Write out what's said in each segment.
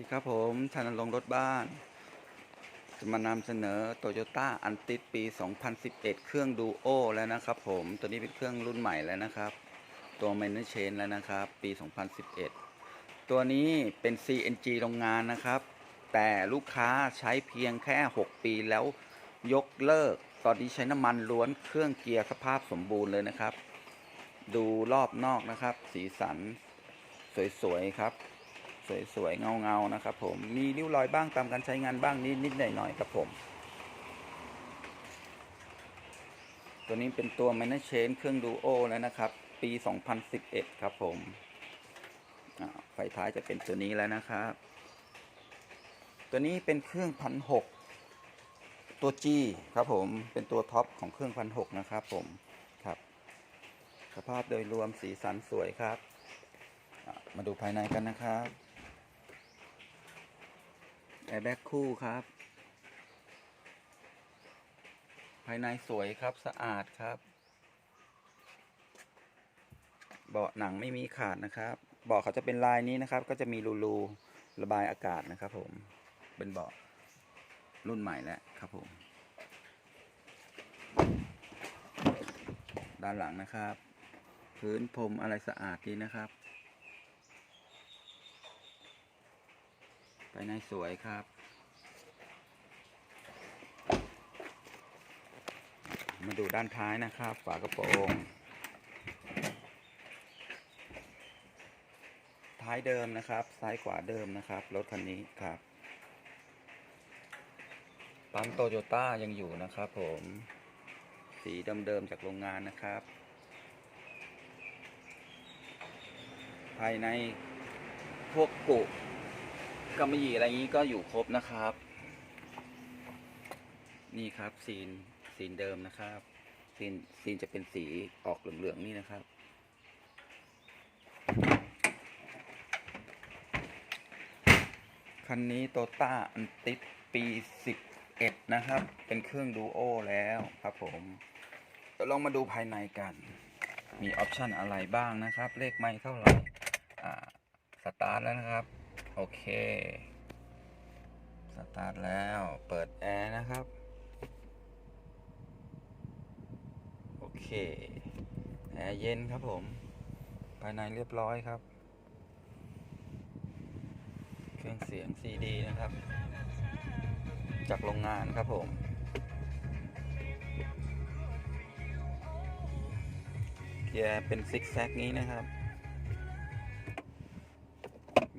ดีครับผมธนรงรถบ้าน จะมานำเสนอ Toyota a n t i s ปี 2011 เครื่องดูโอแล้วนะครับผม ตัวนี้เป็นเครื่องรุ่นใหม่แล้วนะครับ ตัว m a n u c h a n แล้วนะครับ ปี 2011 ตัวนี้เป็น CNG โรงงานนะครับ แต่ลูกค้าใช้เพียงแค่ 6 ปีแล้วยกเลิก ตอนนี้ใช้น้ำมันล้วนเครื่องเกียร์สภาพสมบูรณ์เลยนะครับ ดูรอบนอกนะครับ สีสันสวยๆครับ สวยๆ เงาๆ นะครับผม มีริ้วรอยบ้างตามการใช้งานบ้างนิดๆหน่อยๆ ครับผม ตัวนี้เป็นตัว m a n a g e เครื่องดูโอแล้วนะครับ ปี 2011 ครับผมไฟท้ายจะเป็นตัวนี้แล้วนะครับ ตัวนี้เป็นเครื่องพันหกตัว G ครับผม เป็นตัวท็อปของเครื่องพันหกนะครับผม ครับ สภาพโดยรวมสีสันสวยครับ มาดูภายในกันนะครับ แอร์แบ็กคู่ครับ ภายในสวยครับสะอาดครับ เบาะหนังไม่มีขาดนะครับ เบาะเขาจะเป็นลายนี้นะครับ ก็จะมีรูรูระบายอากาศนะครับผม เป็นเบาะรุ่นใหม่แล้วครับผม ด้านหลังนะครับ พื้นพรมอะไรสะอาดดีนะครับ ภายในสวยครับ มาดูด้านท้ายนะครับ ฝากระโปรงท้ายเดิมนะครับ ซ้ายขวาเดิมนะครับ รถคันนี้ครับ ปั๊มโตโยต้ายังอยู่นะครับผม สีเดิมๆจากโรงงานนะครับ ภายในพวกกุ กำมะหยี่อะไรอย่างนี้ก็อยู่ครบนะครับ นี่ครับซีนซีนเดิมนะครับซีนซีนจะเป็นสีออกเหลืองๆนี่นะครับ คันนี้โตต้าอันติดปี11นะครับ เป็นเครื่องดูโอแล้วครับผมเดี๋ยวลองมาดูภายในกัน มีออปชันอะไรบ้างนะครับ เลขไม่เท่าไหร่สตาร์ทแล้วนะครับ โอเค สตาร์ทแล้ว เปิดแอร์นะครับ โอเค แอร์เย็นครับผม ภายในเรียบร้อยครับ เครื่องเสียง CD นะครับ จากโรงงานครับผมเกียร์เป็นซิกแซกนี้นะครับ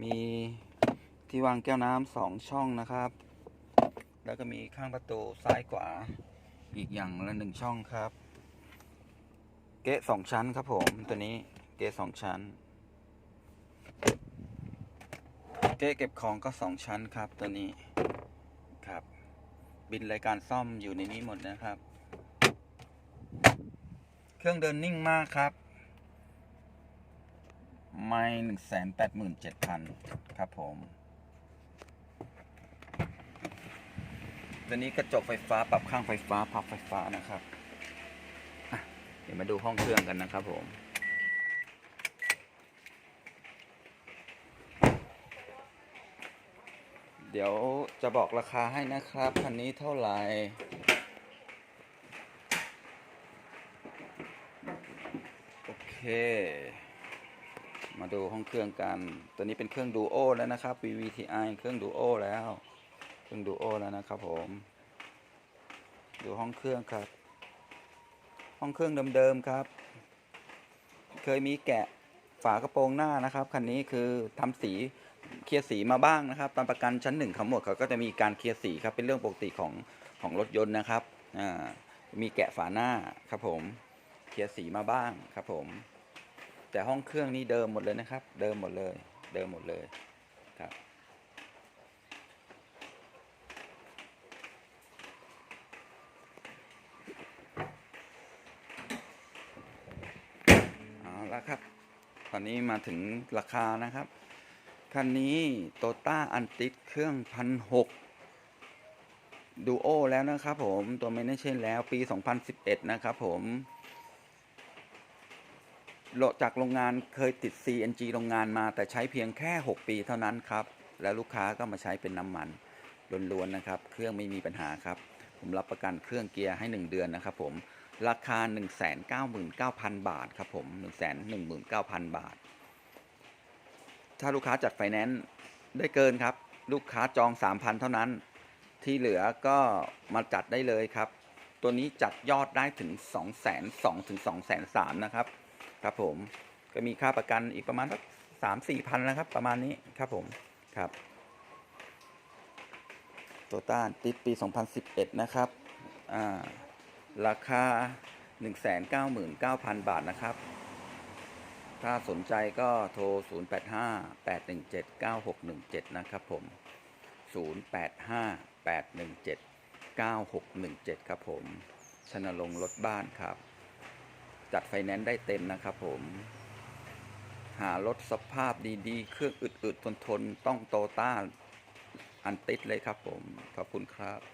มีที่วางแก้วน้ำสองช่องนะครับ แล้วก็มีข้างประตูซ้ายขวา อีกอย่างละหนึ่งช่องครับ เกะสองชั้นครับผมตัวนี้เกะสองชั้น เกะเก็บของก็สองชั้นครับตัวนี้ครับ บินรายการซ่อมอยู่ในนี้หมดนะครับ เครื่องเดินนิ่งมากครับ ไม่หนึ่งแสนแปดหมื่นเจ็ดพันครับผม ตัวนี้กระจกไฟฟ้าปรับข้างไฟฟ้าพับไฟฟ้านะครับเดี๋ยวมาดูห้องเครื่องกันนะครับผมเดี๋ยวจะบอกราคาให้นะครับคันนี้เท่าไหร่ โอเค มาดูห้องเครื่องกัน ตัวนี้เป็นเครื่องดูโอแล้วนะครับ VVTi เครื่องดูโอแล้ว เครื่องดูโอแล้วนะครับผม ดูห้องเครื่องครับ ห้องเครื่องเดิมๆครับ เคยมีแกะฝากระโปรงหน้านะครับ คันนี้คือทำสีเคลียร์สีมาบ้างนะครับ ตามประกันชั้นหนึ่งเขาหมดเขาก็จะมีการเคลียร์สีครับ เป็นเรื่องปกติของของรถยนต์นะครับ มีแกะฝาหน้าครับผม เคลียร์สีมาบ้างครับผม แต่ห้องเครื่องนี่เดิมหมดเลยนะครับ เดิมหมดเลย เดิมหมดเลยครับเอาละครับตอนนี้มาถึงราคานะครับ คันนี้โตต้าอันติดเครื่องพันหกดูโอแล้วนะครับผม ตัวไม่ได้เช่นแล้วปี 2011 นะครับผม จากโรงงานเคยติด CNG โรงงานมา แต่ใช้เพียงแค่ 6 ปีเท่านั้นครับ แล้วลูกค้าก็มาใช้เป็นน้ำมันล้วนๆนะครับ เครื่องไม่มีปัญหาครับ ผมรับประกันเครื่องเกียร์ให้ 1 เดือนนะครับผม ราคา 199,000 บาทครับผม 119,000 บาท ถ้าลูกค้าจัดไฟแนนซ์ได้เกินครับ ลูกค้าจอง 3,000 เท่านั้น ที่เหลือก็มาจัดได้เลยครับ ตัวนี้จัดยอดได้ถึง 2 2 0 0 0ถึง 2 3 0 0 0 นะครับ ครับผมก็มีค่าประกันอีกประมาณสักสามสี่พันนะครับ ประมาณนี้ครับผมครับโตต้าติดปี 2011 นะครับอ่าราคา 199,000 บาทนะครับ ถ้าสนใจก็โทร 0858179617 นะครับผม 0858179617 ครับผมชนลงรถบ้านครับ จัดไฟแนนซ์ได้เต็มนะครับผม หารถสภาพดีๆ เครื่องอึดๆทนๆ ต้องโตต้าอันติดเลยครับผม ขอบคุณครับ